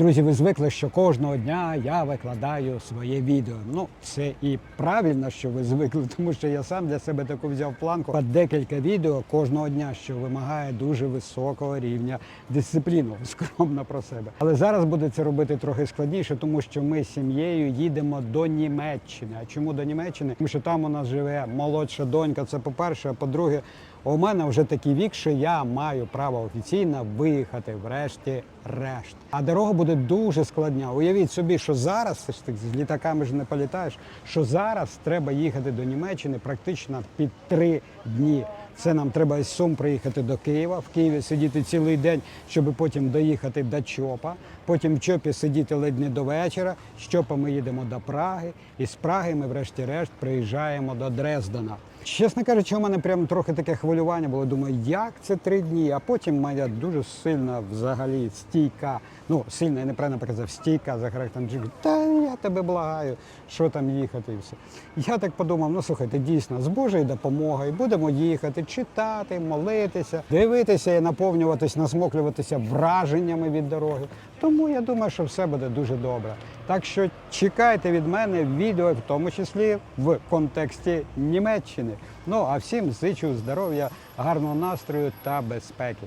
Друзі, ви звикли, що кожного дня я викладаю своє відео. Ну, це і правильно, що ви звикли, тому що я сам для себе таку взяв планку. По декілька відео кожного дня, що вимагає дуже високого рівня дисципліну, скромно про себе. Але зараз буде це робити трохи складніше, тому що ми з сім'єю їдемо до Німеччини. А чому до Німеччини? Тому що там у нас живе молодша донька. Це по-перше, а по-друге, у мене вже такий вік, що я маю право офіційно виїхати врешті-решт. А дорога буде дуже складна. Уявіть собі, що зараз ти з літаками ж не політаєш. Що зараз треба їхати до Німеччини практично під три дні. Це нам треба із Сум приїхати до Києва, в Києві сидіти цілий день, щоб потім доїхати до Чопа. Потім в Чопі сидіти ледь не до вечора. З Чопа ми їдемо до Праги, і з Праги ми, врешті-решт, приїжджаємо до Дрездена. Чесно кажучи, у мене прям трохи таке хвилювання було. Думаю, як це три дні? А потім моя дуже сильна взагалі стійка. Ну, сильна, я неправильно показав, стійка за характером. Та тебе благаю, що там їхати і все. Я так подумав, ну слухайте, дійсно, з Божою допомогою будемо їхати, читати, молитися, дивитися і наповнюватись, насмоклюватися враженнями від дороги. Тому я думаю, що все буде дуже добре. Так що чекайте від мене відео, в тому числі в контексті Німеччини. Ну а всім зичу здоров'я, гарного настрою та безпеки.